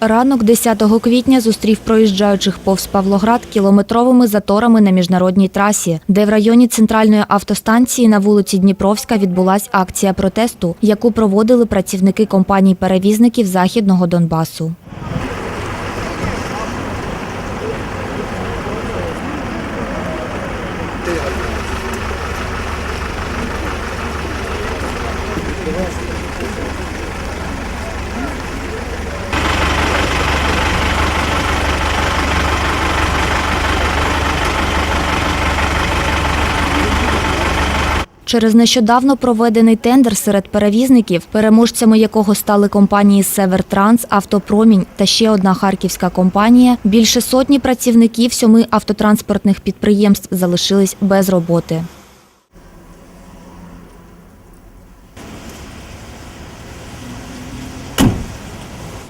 Ранок 10 квітня зустрів проїжджаючих повз Павлоград кілометровими заторами на міжнародній трасі, де в районі центральної автостанції на вулиці Дніпровська відбулась акція протесту, яку проводили працівники компаній перевізників Західного Донбасу. Через нещодавно проведений тендер серед перевізників, переможцями якого стали компанії Севертранс, Автопромінь та ще одна харківська компанія, більше сотні працівників сьоми автотранспортних підприємств залишились без роботи.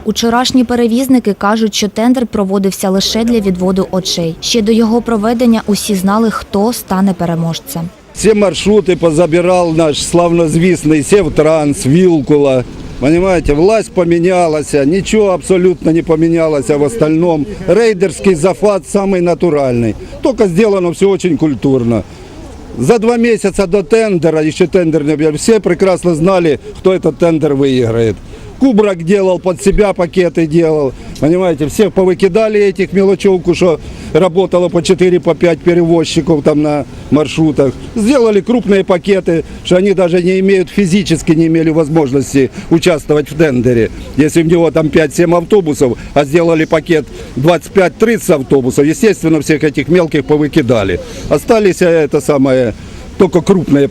Учорашні перевізники кажуть, що тендер проводився лише для відводу очей. Ще до його проведення усі знали, хто стане переможцем. Все маршруты позабирал наш славнозвестный Севтранс, Вилкула. Понимаете, власть поменялась, ничего абсолютно не поменялось в остальном. Рейдерский зафат самый натуральный. Только сделано все очень культурно. За два месяца до тендера, еще тендер не объявили, все прекрасно знали, кто этот тендер выиграет. Кубрак делал под себя, пакеты делал. Понимаете, всех повыкидали этих мелочевку, что работало по 4 по 5 перевозчиков там на маршрутах. Сделали крупные пакеты, что они даже не имеют, физически не имели возможности участвовать в тендере. Если в него там 5-7 автобусов, а сделали пакет 25-30 автобусов, естественно, всех этих мелких повыкидали. Остались э, это самое, только крупные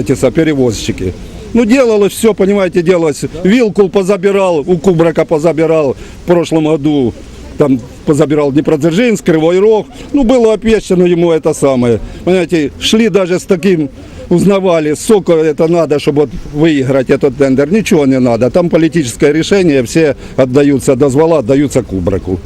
эти перевозчики. Ну, делалось все, понимаете, делалось. Вилкул позабирал, у Кубрака позабирал в прошлом году. Там позабирал Днепродзержинск, Кривой Рог. Ну, было обещано ему это самое. Понимаете, шли даже с таким, узнавали, сколько это надо, чтобы вот выиграть этот тендер. Ничего не надо. Там политическое решение, все отдаются, дозвола отдаются Кубраку.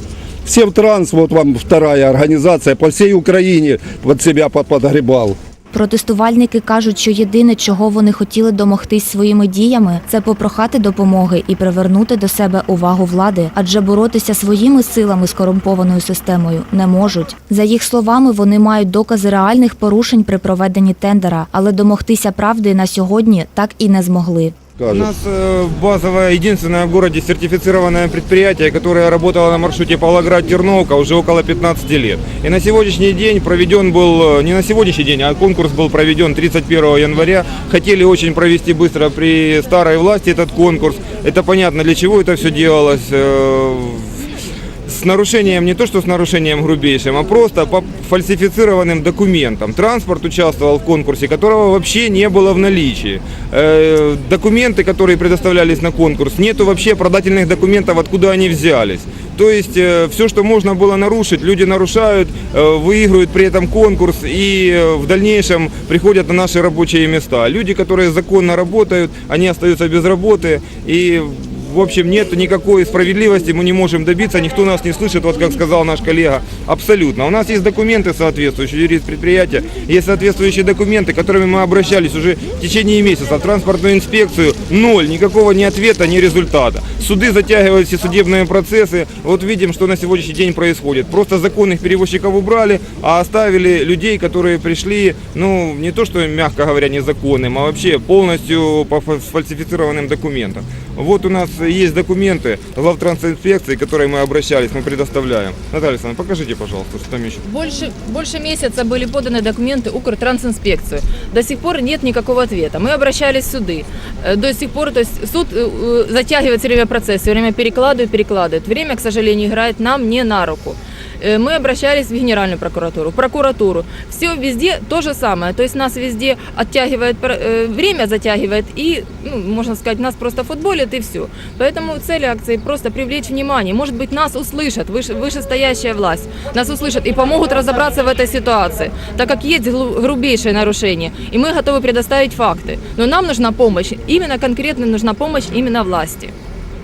Севтранс, вот вам вторая организация, по всей Украине под себя под- подгребал. Протестувальники кажуть, що єдине, чого вони хотіли домогтись своїми діями, це попрохати допомоги і привернути до себе увагу влади, адже боротися своїми силами з корумпованою системою не можуть. За їх словами, вони мають докази реальних порушень при проведенні тендера, але домогтися правди на сьогодні так і не змогли. У Кажут. нас э, базовое, единственное в городе сертифицированное предприятие, которое работало на маршруте Павлоград-Терновка уже около 15 лет. И на сегодняшний день проведен был, э, не на сегодняшний день, а конкурс был проведен 31 января. Хотели очень провести быстро при старой власти этот конкурс. Это понятно, для чего это все делалось. э, с нарушением, не то что с нарушением грубейшим, а просто по фальсифицированным документам. Транспорт участвовал в конкурсе, которого вообще не было в наличии. Э, документы, которые предоставлялись на конкурс, нету вообще продательных документов, откуда они взялись. То есть все, что можно было нарушить, люди нарушают, э, выигрывают при этом конкурс и э, в дальнейшем приходят на наши рабочие места. Люди, которые законно работают, они остаются без работы и в общем, нет никакой справедливости, мы не можем добиться, никто нас не слышит, вот как сказал наш коллега, абсолютно. У нас есть документы соответствующие, юрист предприятия, есть соответствующие документы, которыми мы обращались уже в течение месяца в транспортную инспекцию, ноль, никакого ни ответа, ни результата. Суды затягивают все судебные процессы, вот видим, что на сегодняшний день происходит. Просто законных перевозчиков убрали, а оставили людей, которые пришли, ну, не то что, мягко говоря, незаконным, а вообще полностью по фа- сфальсифицированным документам. Вот у нас есть документы главтрансинспекции, к которой мы обращались, мы предоставляем. Наталья Александровна, покажите, пожалуйста, что там еще. Больше, больше месяца были поданы документы Укртрансинспекцию. До сих пор нет никакого ответа. Мы обращались в суды. Э, До сих пор, то есть суд э, э, затягивает все время процесс, все время перекладывает, перекладывает. Время, к сожалению, играет нам не на руку. Э, Мы обращались в Генеральную прокуратуру, в прокуратуру. Все везде то же самое. То есть нас везде оттягивает, пр- э, время затягивает и, ну, можно сказать, нас просто футболит и все. Поэтому цель акции просто привлечь внимание. Может быть, нас услышат, выше, вышестоящая власть, нас услышат и помогут разобраться в этой ситуации, так как есть глу- грубейшее нарушение. И мы готовы предоставить факты. Но нам нужна помощь, именно конкретно нужна помощь именно власти.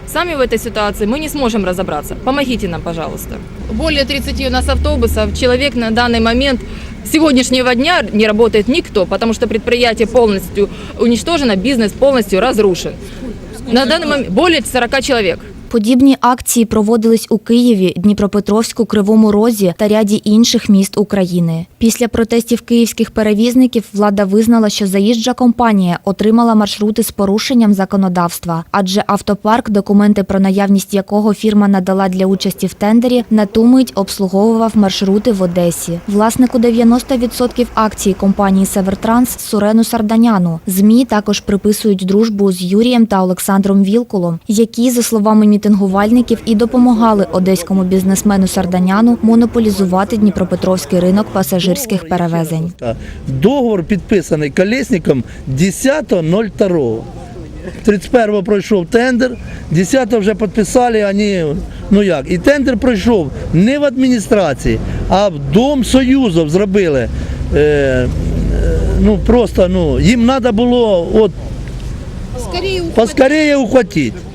Сами в этой ситуации мы не сможем разобраться. Помогите нам, пожалуйста. Более 30 у нас автобусов. Человек на данный момент сегодняшнего дня не работает никто, потому что предприятие полностью уничтожено, бизнес полностью разрушен. На данный момент более 40 человек. Подібні акції проводились у Києві, Дніпропетровську, Кривому Розі та ряді інших міст України. Після протестів київських перевізників влада визнала, що заїжджа компанія отримала маршрути з порушенням законодавства, адже автопарк, документи про наявність якого фірма надала для участі в тендері, на ту мить обслуговував маршрути в Одесі. Власнику 90% акцій компанії Севертранс Сурену Сарданяну змі також приписують дружбу з Юрієм та Олександром Вілкулом, які, за словами мітингувальників, і допомагали одеському бізнесмену Сарданяну монополізувати Дніпропетровський ринок пасажирських перевезень. Договор підписаний колесником 10.02. 31 пройшов тендер, 10 вже підписали, вони, ну як, і тендер пройшов не в адміністрації, а в Дом Союзів зробили. Е, е, ну просто ну, їм треба було от, поскоріше ухватити.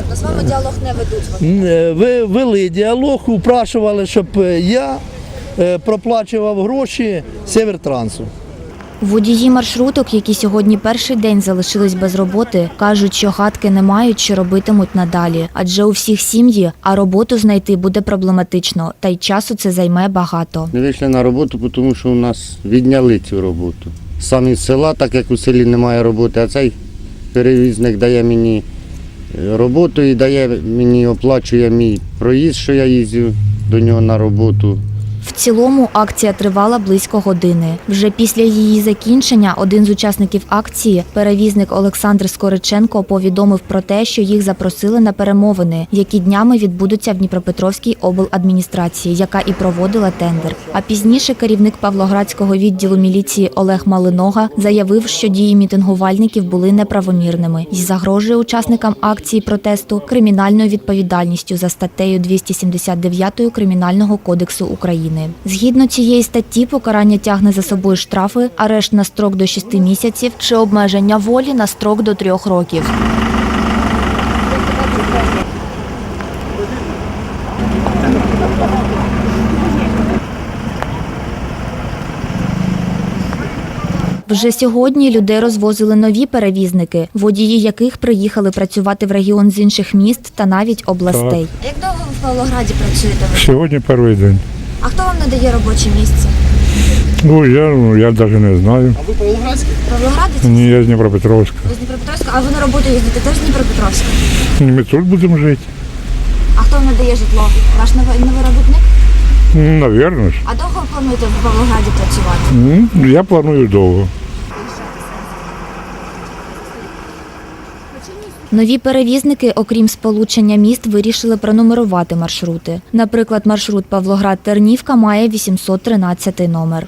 Тобто з вами діалог не ведуть. Е, Ви вели діалог, упрашували, щоб е, я е, проплачував гроші Севертрансу. Водії маршруток, які сьогодні перший день залишились без роботи, кажуть, що гадки не мають, що робитимуть надалі, адже у всіх сім'ї, а роботу знайти буде проблематично, та й часу це займе багато. Не вийшли на роботу, тому що у нас відняли цю роботу. Самі з села, так як у селі немає роботи, а цей перевізник дає мені роботу і дає мені, оплачує мій проїзд, що я їздю до нього на роботу. В цілому акція тривала близько години. Вже після її закінчення один з учасників акції, перевізник Олександр Скориченко, повідомив про те, що їх запросили на перемовини, які днями відбудуться в Дніпропетровській обладміністрації, яка і проводила тендер. А пізніше керівник Павлоградського відділу міліції Олег Малинога заявив, що дії мітингувальників були неправомірними і загрожує учасникам акції протесту кримінальною відповідальністю за статтею 279 Кримінального кодексу України. Згідно цієї статті, покарання тягне за собою штрафи, арешт на строк до 6 місяців чи обмеження волі на строк до 3 років. Вже сьогодні людей розвозили нові перевізники, водії яких приїхали працювати в регіон з інших міст та навіть областей. Як довго ви в Павлограді працюєте? Сьогодні перший день. А хто вам надає робоче місце? Ну, я, ну, я навіть не знаю. А ви Павлоградський? Павлоградець? Ні, я з Дніпропетровська. Ви з Дніпропетровська, а ви на роботу їздите теж з Дніпропетровська? Ми тут будемо жити. А хто вам надає житло? Ваш новий новий робітник? Ну, Навірно ж. А довго ви плануєте в Павлограді працювати? Ну, Я планую довго. Нові перевізники, окрім сполучення міст, вирішили пронумерувати маршрути. Наприклад, маршрут Павлоград-Тернівка має 813 номер.